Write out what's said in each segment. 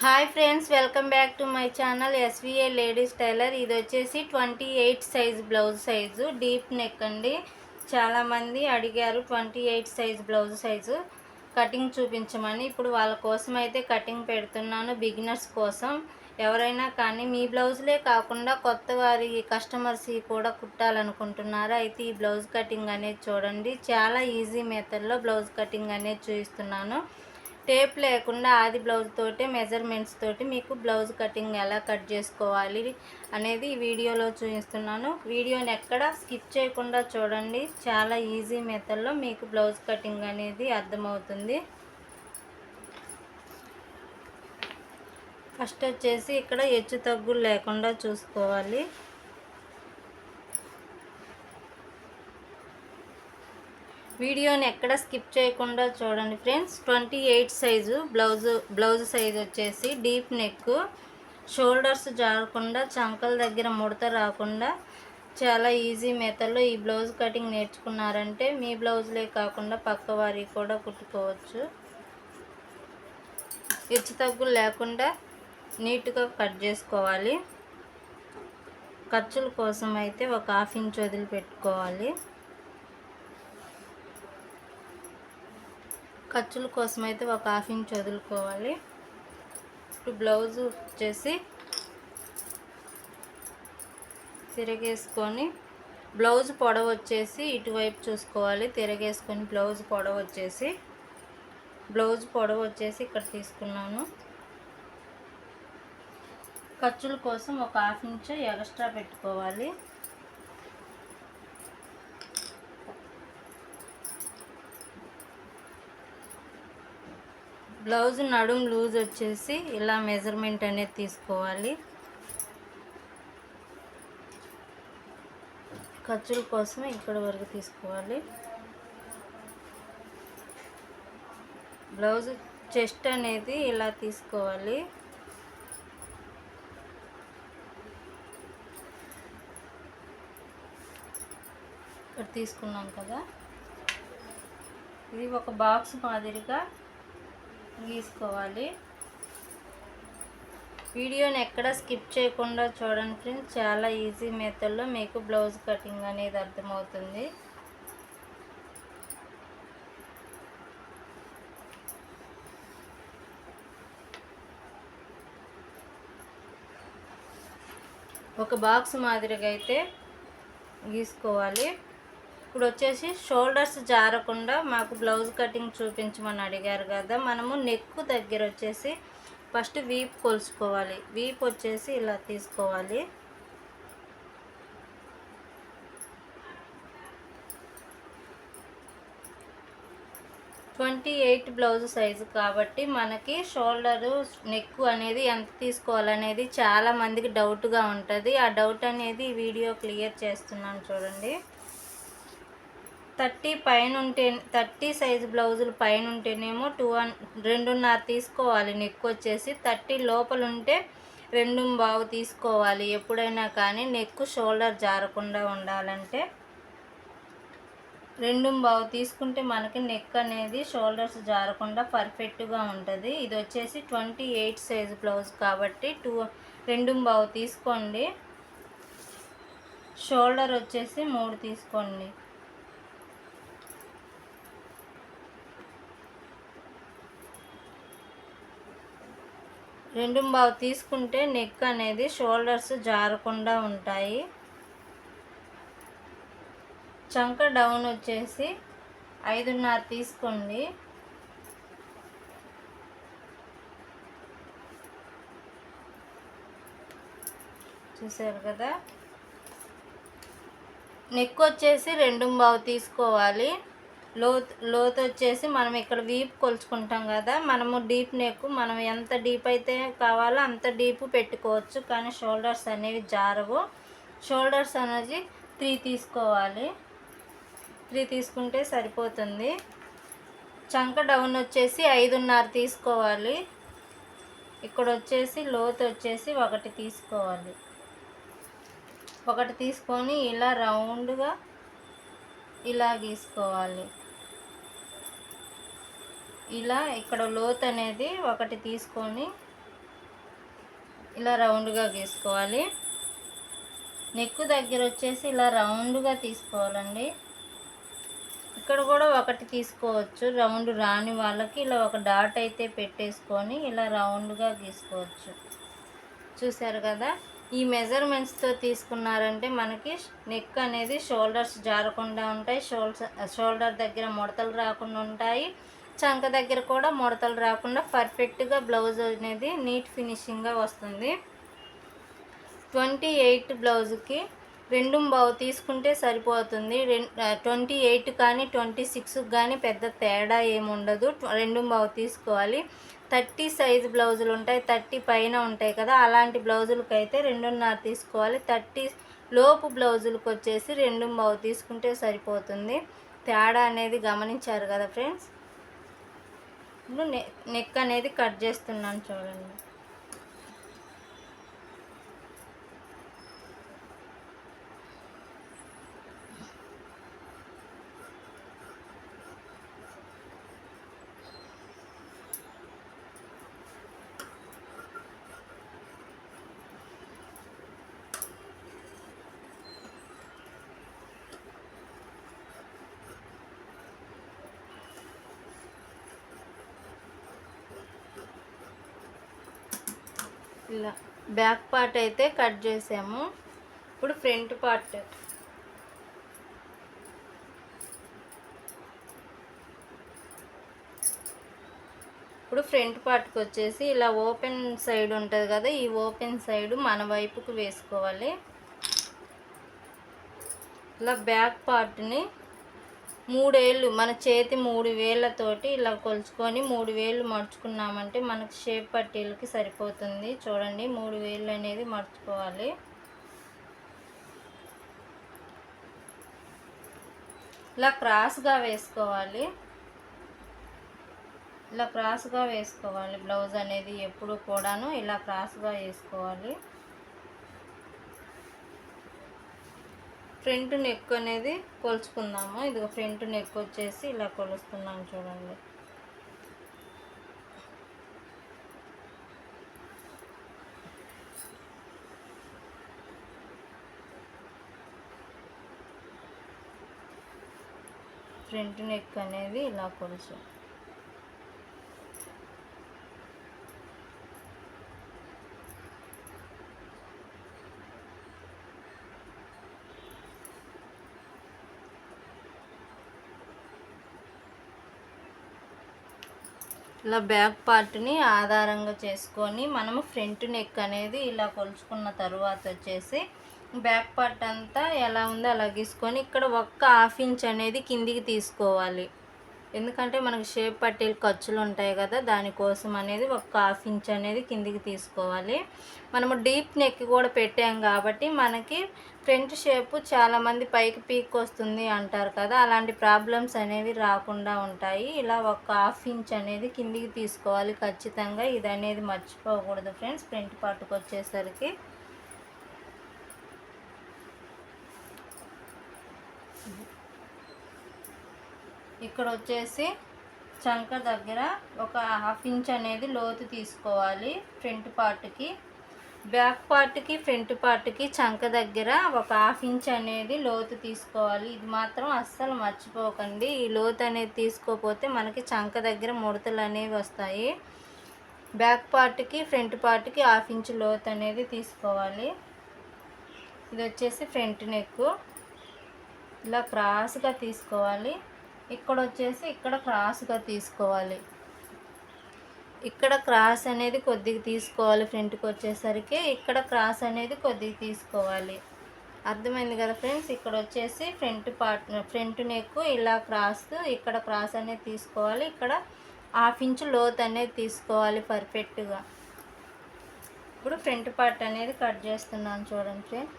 Hi friends welcome back to my channel SVA ladies tailor ఇది వచ్చేసి twenty eight size blouse size deep neck అండి చాలామంది అడిగారు twenty eight size blouse size cutting చూపించమని. ఇప్పుడు వాళ్ళ కోసం అయితే కటింగ్ పెడుతున్నాను బిగినర్స్ కోసం. ఎవరైనా కానీ మీ బ్లౌజ్లే కాకుండా కొత్త వారి కస్టమర్స్ కూడా కుట్టాలనుకుంటున్నారా అయితే ఈ బ్లౌజ్ కటింగ్ అనేది చూడండి. చాలా ఈజీ మెథడ్లో బ్లౌజ్ కటింగ్ అనేది చూపిస్తున్నాను. టేప్ లేకుండా ఆది బ్లౌజ్ తోటే మెజర్మెంట్స్ తోటి మీకు బ్లౌజ్ కటింగ్ ఎలా కట్ చేసుకోవాలి అనేది వీడియోలో చూపిస్తున్నాను. వీడియోని ఎక్కడ స్కిప్ చేయకుండా చూడండి. చాలా ఈజీ మెథడ్లో మీకు బ్లౌజ్ కటింగ్ అనేది అర్థమవుతుంది. ఫస్ట్ వచ్చేసి ఇక్కడ హెచ్చు తగ్గులు లేకుండా చూసుకోవాలి. వీడియోని ఎక్కడ స్కిప్ చేయకుండా చూడండి friends. Twenty eight size blouse blouse size వచ్చేసి డీప్ నెక్ షోల్డర్స్ జారకుండా చంకల దగ్గర ముడత రాకుండా చాలా ఈజీ మెథడ్లో ఈ బ్లౌజ్ కటింగ్ నేర్చుకున్నారంటే మీ బ్లౌజ్లే కాకుండా పక్క కూడా కుట్టుకోవచ్చు. హెచ్చు తగ్గులు లేకుండా నీట్గా కట్ చేసుకోవాలి. ఖర్చుల కోసం అయితే ఒక హాఫ్ ఇంచ్ వదిలిపెట్టుకోవాలి. ఖర్చుల కోసం అయితే ఒక హాఫ్ ఇంచ్ వదులుకోవాలి. ఇప్పుడు బ్లౌజ్ వచ్చేసి తిరగేసుకొని బ్లౌజ్ పొడవు వచ్చేసి ఇటువైపు చూసుకోవాలి. తిరగేసుకొని బ్లౌజ్ పొడవు వచ్చేసి బ్లౌజ్ పొడవు వచ్చేసి ఇక్కడ తీసుకున్నాను. ఖర్చుల కోసం ఒక హాఫ్ ఇంచ్ ఎక్స్ట్రా పెట్టుకోవాలి. బ్లౌజ్ నడుం లూజ్ వచ్చేసి ఇలా మెజర్మెంట్ అనేది తీసుకోవాలి. ఖర్చుల కోసం ఇక్కడ వరకు తీసుకోవాలి. బ్లౌజ్ చెస్ట్ అనేది ఇలా తీసుకోవాలి. ఇక్కడ తీసుకున్నాం కదా. ఇది ఒక బాక్స్ మాదిరిగా గీసుకోవాలి వీడియోని ఎక్కడ స్కిప్ చేయకుండా చూడండి ఫ్రెండ్స్. చాలా ఈజీ మెథడ్లో మీకు బ్లౌజ్ కటింగ్ అనేది అర్థమవుతుంది. ఒక బాక్స్ మాదిరిగా అయితే గీసుకోవాలి. ఇప్పుడు వచ్చేసి షోల్డర్స్ జారకుండా మాకు బ్లౌజ్ కటింగ్ చూపించమని అడిగారు కదా మనము నెక్ దగ్గర వచ్చేసి ఫస్ట్ వీప్ కొలుసుకోవాలి. వీప్ వచ్చేసి ఇలా తీసుకోవాలి. ట్వంటీ ఎయిట్ బ్లౌజ్ సైజు కాబట్టి మనకి షోల్డరు నెక్ అనేది ఎంత తీసుకోవాలనేది చాలా మందికి డౌట్గా ఉంటుంది. ఆ డౌట్ అనేది వీడియో క్లియర్ చేస్తున్నాను చూడండి. థర్టీ పైన ఉంటే థర్టీ సైజు బ్లౌజులు పైన ఉంటేనేమో టూ వన్ రెండున్నర తీసుకోవాలి. నెక్ వచ్చేసి థర్టీ లోపల ఉంటే రెండు బావు తీసుకోవాలి. ఎప్పుడైనా కానీ నెక్ షోల్డర్ జారకుండా ఉండాలంటే రెండు బావు తీసుకుంటే మనకి నెక్ అనేది షోల్డర్స్ జారకుండా పర్ఫెక్ట్గా ఉంటుంది. ఇది వచ్చేసి ట్వంటీ ఎయిట్ సైజ్ బ్లౌజ్ కాబట్టి టూ రెండు బావు తీసుకోండి. షోల్డర్ వచ్చేసి మూడు తీసుకోండి. రెండు బావు తీసుకుంటే నెక్ అనేది షోల్డర్స్ జారకుండా ఉంటాయి. చంక డౌన్ వచ్చేసి ఐదున్నర తీసుకోండి. చూసారు కదా? నెక్ వచ్చేసి రెండు బావు తీసుకోవాలి. లోత్ లోతు వచ్చేసి మనం ఇక్కడ వీప్ కొలుచుకుంటాం కదా మనము డీప్ నెక్ మనం ఎంత డీప్ అయితే కావాలో అంత డీప్ పెట్టుకోవచ్చు కానీ షోల్డర్స్ అనేవి జారవు. షోల్డర్స్ అనేది త్రీ తీసుకోవాలి. త్రీ తీసుకుంటే సరిపోతుంది. చంక డౌన్ వచ్చేసి ఐదున్నర తీసుకోవాలి. ఇక్కడ వచ్చేసి లోతు వచ్చేసి ఒకటి తీసుకోవాలి. ఒకటి తీసుకొని ఇలా రౌండ్గా ఇలా గీసుకోవాలి. ఇలా ఇక్కడ లోత్ అనేది ఒకటి తీసుకొని ఇలా రౌండ్గా గీసుకోవాలి. నెక్ దగ్గర వచ్చేసి ఇలా రౌండ్గా తీసుకోవాలండి. ఇక్కడ కూడా ఒకటి తీసుకోవచ్చు. రౌండ్ రాని వాళ్ళకి ఇలా ఒక డాట్ అయితే పెట్టేసుకొని ఇలా రౌండ్గా గీసుకోవచ్చు. చూసారు కదా? ఈ మెజర్మెంట్స్తో తీసుకున్నారంటే మనకి నెక్ అనేది షోల్డర్స్ జారకుండా ఉంటాయి. షోల్డర్ షోల్డర్ దగ్గర ముడతలు రాకుండా ఉంటాయి. చంక దగ్గర కూడా ముడతలు రాకుండా పర్ఫెక్ట్గా బ్లౌజ్ అనేది నీట్ ఫినిషింగ్గా వస్తుంది. ట్వంటీ ఎయిట్ బ్లౌజ్కి రెండు బావు తీసుకుంటే సరిపోతుంది. ట్వంటీ ఎయిట్ కానీ ట్వంటీ సిక్స్ కానీ పెద్ద తేడా ఏముండదు రెండు బావు తీసుకోవాలి. థర్టీ సైజు బ్లౌజులు ఉంటాయి. థర్టీ పైన ఉంటాయి కదా అలాంటి బ్లౌజులకి అయితే రెండున్నర తీసుకోవాలి. థర్టీ లోపు బ్లౌజులకు వచ్చేసి రెండు బావు తీసుకుంటే సరిపోతుంది. తేడా అనేది గమనించారు కదా ఫ్రెండ్స్? నెక్ అనేది కట్ చేస్తున్నాను చూడండి. ఇలా బ్యాక్ పార్ట్ అయితే కట్ చేసాము. ఇప్పుడు ఫ్రంట్ పార్ట్. ఇప్పుడు ఫ్రంట్ పార్ట్కి వచ్చేసి ఇలా ఓపెన్ సైడ్ ఉంటుంది కదా ఈ ఓపెన్ సైడ్ మన వైపుకు వేసుకోవాలి. ఇలా బ్యాక్ పార్ట్ని మూడేళ్ళు మన చేతి మూడు వేళ్ళతోటి ఇలా కొలుచుకొని మూడు వేళ్ళు మడుచుకున్నామంటే మనకు షేప్ పట్టీలకి సరిపోతుంది. చూడండి మూడు వేళ్ళు అనేది మడుచుకోవాలి. ఇలా క్రాస్గా వేసుకోవాలి. ఇలా క్రాస్గా వేసుకోవాలి. బ్లౌజ్ అనేది ఎప్పుడు కూడాను ఇలా క్రాస్గా వేసుకోవాలి. ఫ్రంట్ నెక్ అనేది కొలుచుకుందాము. ఇది ఫ్రంట్ నెక్ వచ్చేసి ఇలా కొలుస్తున్నాను చూడండి. ఫ్రంట్ నెక్ అనేది ఇలా కొలుచు ఇలా బ్యాక్ పార్ట్ని ఆధారంగా చేసుకొని మనము ఫ్రంట్ నెక్ అనేది ఇలా కొలుచుకున్న తర్వాత వచ్చేసి బ్యాక్ పార్ట్ అంతా ఎలా ఉందో అలా గీసుకొని ఇక్కడ ఒక్క హాఫ్ ఇంచ్ అనేది కిందికి తీసుకోవాలి. ఎందుకంటే మనకు షేప్ పట్టీలు ఖర్చులు ఉంటాయి కదా దానికోసం అనేది ఒక హాఫ్ ఇంచ్ అనేది కిందికి తీసుకోవాలి. మనము డీప్ నెక్ కూడా పెట్టాం కాబట్టి మనకి ఫ్రంట్ షేప్ చాలామంది పైకి పీక్ వస్తుంది అంటారు కదా అలాంటి ప్రాబ్లమ్స్ అనేవి రాకుండా ఉంటాయి. ఇలా ఒక హాఫ్ ఇంచ్ అనేది కిందికి తీసుకోవాలి ఖచ్చితంగా. ఇది అనేది మర్చిపోకూడదు ఫ్రెండ్స్ ఫ్రంట్ పార్ట్కి వచ్చేసరికి. ఇక్కడ వచ్చేసి చంక దగ్గర ఒక హాఫ్ ఇంచ్ అనేది లోతు తీసుకోవాలి ఫ్రంట్ పార్ట్కి. బ్యాక్ పార్ట్కి ఫ్రంట్ పార్ట్కి చంక దగ్గర ఒక హాఫ్ ఇంచ్ అనేది లోతు తీసుకోవాలి. ఇది మాత్రం అస్సలు మర్చిపోకండి. ఈ లోతు అనేది తీసుకోకపోతే మనకి చంక దగ్గర ముడతలు అనేవి వస్తాయి. బ్యాక్ పార్ట్కి ఫ్రంట్ పార్ట్కి హాఫ్ ఇంచ్ లోతు అనేది తీసుకోవాలి. ఇది వచ్చేసి ఫ్రంట్ నెక్ ఇలా క్రాస్గా తీసుకోవాలి. ఇక్కడ వచ్చేసి ఇక్కడ క్రాస్గా తీసుకోవాలి. ఇక్కడ క్రాస్ అనేది కొద్దిగా తీసుకోవాలి ఫ్రంట్కి వచ్చేసరికి. ఇక్కడ క్రాస్ అనేది కొద్దిగా తీసుకోవాలి. అర్థమైంది కదా ఫ్రెండ్స్? ఇక్కడ వచ్చేసి ఫ్రంట్ పార్ట్ ఫ్రంట్ నెక్ ఇలా క్రాస్ ఇక్కడ క్రాస్ అనేది తీసుకోవాలి. ఇక్కడ హాఫ్ ఇంచ్ లోత్ అనేది తీసుకోవాలి పర్ఫెక్ట్గా. ఇప్పుడు ఫ్రంట్ పార్ట్ అనేది కట్ చేస్తున్నాను చూడండి ఫ్రెండ్స్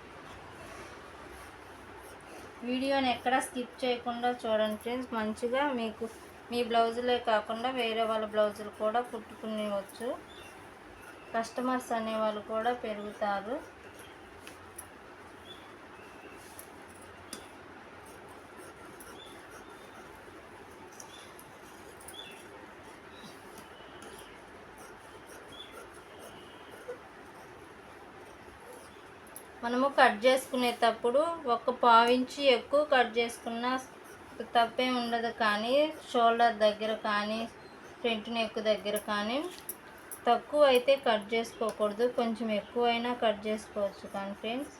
వీడియోని ఎక్కడ స్కిప్ చేయకుండా చూడండి ఫ్రెండ్స్. మంచిగా మీకు మీ బ్లౌజులే కాకుండా వేరే వాళ్ళ బ్లౌజులు కూడా కుట్టుకునేవచ్చు. కస్టమర్స్ అనేవాళ్ళు కూడా పెరుగుతారు. మనము కట్ చేసుకునేటప్పుడు ఒక పావించి ఎక్కువ కట్ చేసుకున్న తప్పేం ఉండదు కానీ షోల్డర్ దగ్గర కానీ ఫ్రంట్ నెక్ దగ్గర కానీ తక్కువ అయితే కట్ చేసుకోకూడదు. కొంచెం ఎక్కువైనా కట్ చేసుకోవచ్చు కానీ friends.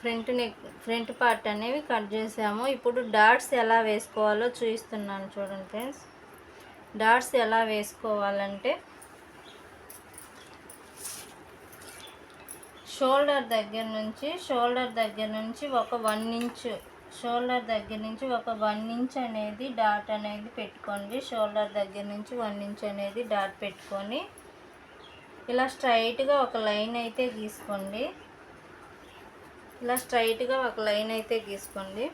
Front neck front part అనేవి కట్ చేసాము. ఇప్పుడు డాట్స్ ఎలా వేసుకోవాలో చూపిస్తున్నాను చూడండి ఫ్రెండ్స్. డాట్స్ ఎలా వేసుకోవాలంటే షోల్డర్ దగ్గర నుంచి షోల్డర్ దగ్గర నుంచి ఒక వన్ ఇంచ్ షోల్డర్ దగ్గర నుంచి ఒక వన్ ఇంచ్ అనేది డాట్ అనేది పెట్టుకోండి. షోల్డర్ దగ్గర నుంచి వన్ ఇంచ్ అనేది డాట్ పెట్టుకొని ఇలా స్ట్రైట్గా ఒక లైన్ అయితే గీసుకోండి. ఇలా స్ట్రైట్గా ఒక లైన్ అయితే గీసుకోండి.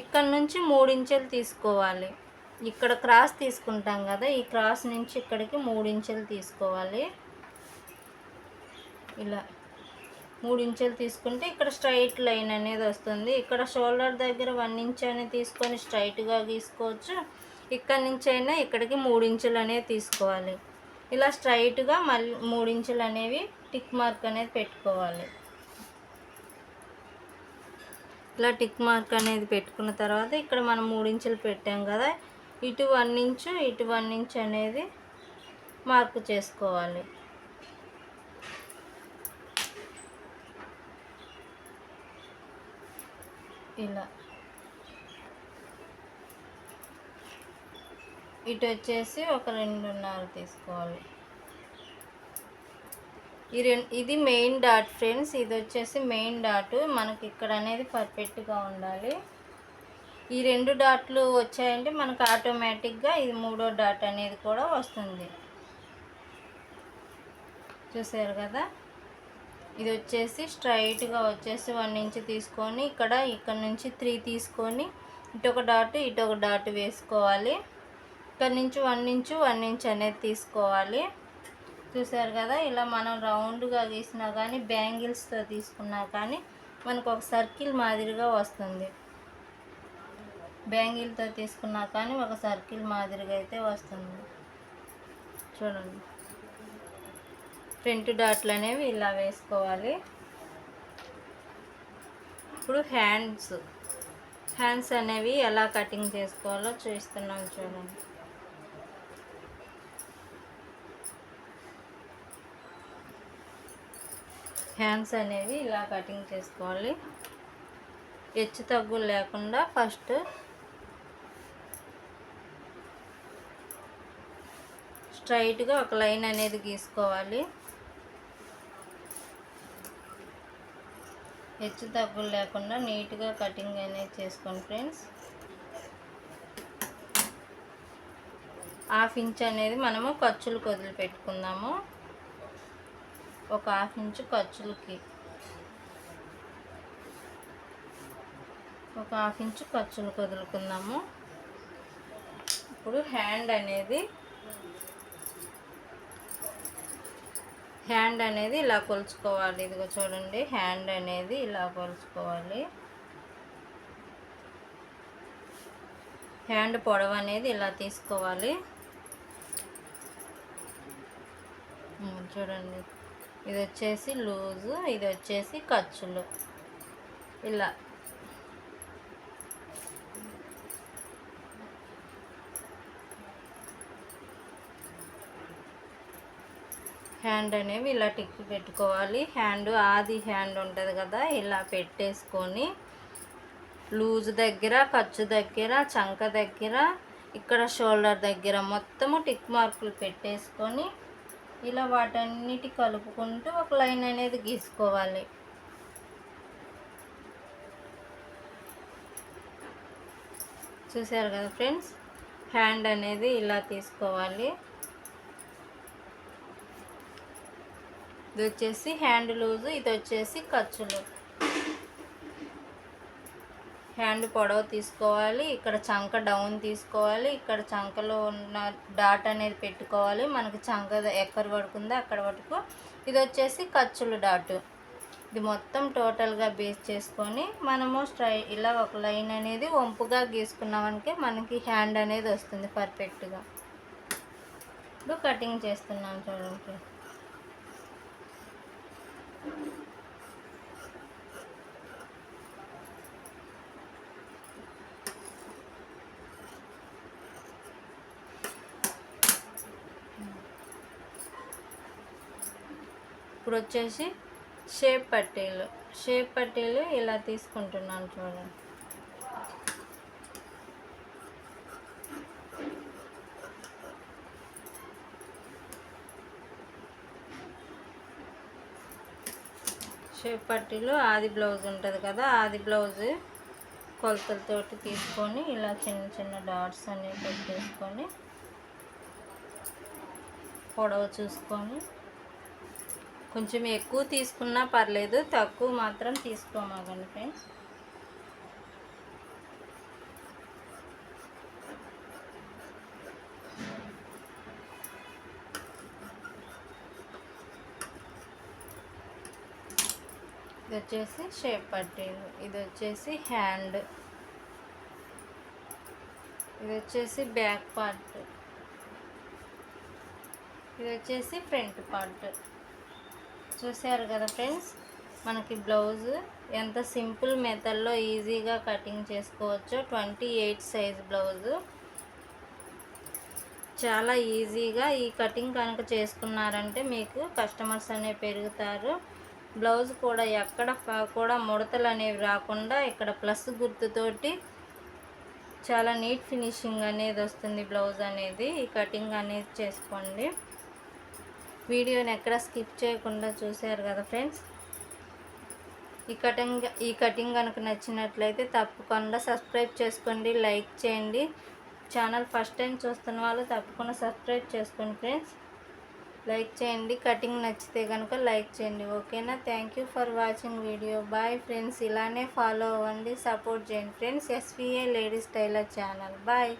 ఇక్కడ నుంచి మూడు ఇంచెలు తీసుకోవాలి. ఇక్కడ క్రాస్ తీసుకుంటాం కదా ఈ క్రాస్ నుంచి ఇక్కడికి మూడించెలు తీసుకోవాలి. ఇలా మూడు ఇంచెలు తీసుకుంటే ఇక్కడ స్ట్రైట్ లైన్ అనేది వస్తుంది. ఇక్కడ షోల్డర్ దగ్గర వన్ ఇంచ్ అనేది తీసుకొని స్ట్రైట్గా గీసుకోవచ్చు. ఇక్కడ నుంచి అయినా ఇక్కడికి మూడు ఇంచులు అనేది తీసుకోవాలి. ఇలా స్ట్రైట్గా మళ్ళీ మూడు ఇంచులు అనేవి టిక్ మార్క్ అనేది పెట్టుకోవాలి. ఇలా టిక్ మార్క్ అనేది పెట్టుకున్న తర్వాత ఇక్కడ మనం మూడు ఇంచులు పెట్టాం కదా ఇటు వన్ ఇంచు ఇటు వన్ ఇంచ్ అనేది మార్క్ చేసుకోవాలి. ఇలా. ఇటు వచ్చేసి ఒక రెండున్నర తీసుకోవాలి. ఈ రెండు ఇది మెయిన్ డాట్ ఫ్రెండ్స్ ఇది వచ్చేసి మెయిన్ డాట్. మనకి ఇక్కడ అనేది పర్ఫెక్ట్గా ఉండాలి. ఈ రెండు డాట్లు వచ్చాయంటే మనకు ఆటోమేటిక్గా ఇది మూడో డాట్ అనేది కూడా వస్తుంది. చూసారు కదా? ఇది వచ్చేసి స్ట్రైట్గా వచ్చేసి వన్ ఇంచ్ తీసుకొని ఇక్కడ ఇక్కడ నుంచి త్రీ తీసుకొని ఇటు ఒక డాట్ ఇటు ఒక డాట్ వేసుకోవాలి. ఇక్కడ నుంచి వన్ ఇంచు వన్ ఇంచ్ అనేది తీసుకోవాలి. చూసారు కదా ఇలా మనం రౌండ్గా గీసినా కానీ బ్యాంగిల్స్తో తీసుకున్నా కానీ మనకు ఒక సర్కిల్ మాదిరిగా వస్తుంది. బ్యాంగిల్తో తీసుకున్నా కానీ ఒక సర్కిల్ మాదిరిగా అయితే వస్తుంది. చూడండి. ఫ్రంట్ డాట్లు అనేవి ఇలా వేసుకోవాలి. ఇప్పుడు హ్యాండ్స్. హ్యాండ్స్ అనేవి ఎలా కటింగ్ చేసుకోవాలో చూస్తున్నాం చూడండి. హ్యాండ్స్ అనేవి ఇలా కటింగ్ చేసుకోవాలి. హెచ్చు తగ్గు లేకుండా ఫస్ట్ స్ట్రైట్గా ఒక లైన్ అనేది గీసుకోవాలి. హెచ్చు తగ్గులు లేకుండా నీట్గా కటింగ్ అనేది చేసుకోండి ఫ్రెండ్స్. హాఫ్ ఇంచ్ అనేది మనము ఖర్చులు వదిలిపెట్టుకుందాము. ఒక హాఫ్ ఇంచు ఖర్చులకి. ఒక హాఫ్ ఇంచు ఖర్చులు వదులుకుందాము. ఇప్పుడు హ్యాండ్ అనేది హ్యాండ్ అనేది ఇలా కొలుచుకోవాలి. ఇదిగో చూడండి హ్యాండ్ అనేది ఇలా కొలుచుకోవాలి. హ్యాండ్ పొడవు అనేది ఇలా తీసుకోవాలి. చూడండి ఇది వచ్చేసి లూజు ఇది వచ్చేసి ఖర్చులు. ఇలా హ్యాండ్ అనేవి ఇలా టిక్ పెట్టుకోవాలి. హ్యాండ్ ఆది హ్యాండ్ ఉంటుంది కదా ఇలా పెట్టేసుకొని లూజ్ దగ్గర ఖర్చు దగ్గర చంక దగ్గర ఇక్కడ షోల్డర్ దగ్గర మొత్తము టిక్ మార్కులు పెట్టేసుకొని ఇలా వాటన్నిటి కలుపుకుంటూ ఒక లైన్ అనేది గీసుకోవాలి. చూసారు కదా ఫ్రెండ్స్? హ్యాండ్ అనేది ఇలా తీసుకోవాలి. ఇది వచ్చేసి హ్యాండ్ లూజు ఇది వచ్చేసి ఖర్చులు. హ్యాండ్ పొడవు తీసుకోవాలి ఇక్కడ చంక డౌన్ తీసుకోవాలి ఇక్కడ చంకలో ఉన్న డాట్ అనేది పెట్టుకోవాలి. మనకి చంక ఎక్కడ పడుకుందో అక్కడ వరకు ఇది వచ్చేసి ఖర్చులు డాట్. ఇది మొత్తం టోటల్గా బేస్ చేసుకొని మనము స్ట్రై ఇలా ఒక లైన్ అనేది వంపుగా గీసుకున్నామనికే మనకి హ్యాండ్ అనేది వస్తుంది పర్ఫెక్ట్గా ఇప్పుడు కటింగ్ చేస్తున్నాను చూడండి. ఇప్పుడు వచ్చేసి షేప్ పట్టీలు షేప్ పట్టీలు ఇలా తీసుకుంటున్నాను చూడండి. షేప్ పట్టీలు ఆది బ్లౌజ్ ఉంటుంది కదా ఆది బ్లౌజ్ కొలతలతోటి తీసుకొని ఇలా చిన్న చిన్న డాట్స్ అనేవి పెట్టేసుకొని పొడవు చూసుకొని కొంచెం ఎక్కువ తీసుకున్నా పర్లేదు తక్కువ మాత్రం తీసుకోమాగండి ఫ్రెండ్స్. ఇది వచ్చేసి షేప్ పట్టీలు ఇది వచ్చేసి హ్యాండ్. ఇది వచ్చేసి బ్యాక్ పార్ట్. ఇది వచ్చేసి ఫ్రంట్ పార్ట్. చూసారు కదా ఫ్రెండ్స్ మనకి బ్లౌజ్ ఎంత సింపుల్ మెథడ్లో ఈజీగా కటింగ్ చేసుకోవచ్చో ట్వంటీ ఎయిట్ సైజ్ బ్లౌజు చాలా ఈజీగా ఈ కటింగ్ కనుక చేసుకున్నారంటే మీకు కస్టమర్స్ అనేవి పెరుగుతారు. బ్లౌజ్ కూడా ఎక్కడ కూడా ముడతలు అనేవి రాకుండా ఇక్కడ ప్లస్ గుర్తుతోటి చాలా నీట్ ఫినిషింగ్ అనేది వస్తుంది బ్లౌజ్ అనేది. ఈ కటింగ్ అనేది చేసుకోండి. వీడియోని ఎక్కడ స్కిప్ చేయకుండా చూశారు కదా ఫ్రెండ్స్? ఈ కటింగ్ ఈ కటింగ్ కనుక నచ్చినట్లయితే తప్పకుండా సబ్స్క్రైబ్ చేసుకోండి లైక్ చేయండి. ఛానల్ ఫస్ట్ టైం చూస్తున్న వాళ్ళు తప్పకుండా సబ్స్క్రైబ్ చేసుకోండి ఫ్రెండ్స్. లైక్ చేయండి కటింగ్ నచ్చితే కనుక లైక్ చేయండి ఓకేనా? Thank you for watching video. Bye friends. ఇలానే ఫాలో అవ్వండి సపోర్ట్ చేయండి friends. SVA ladies tailor channel. Bye.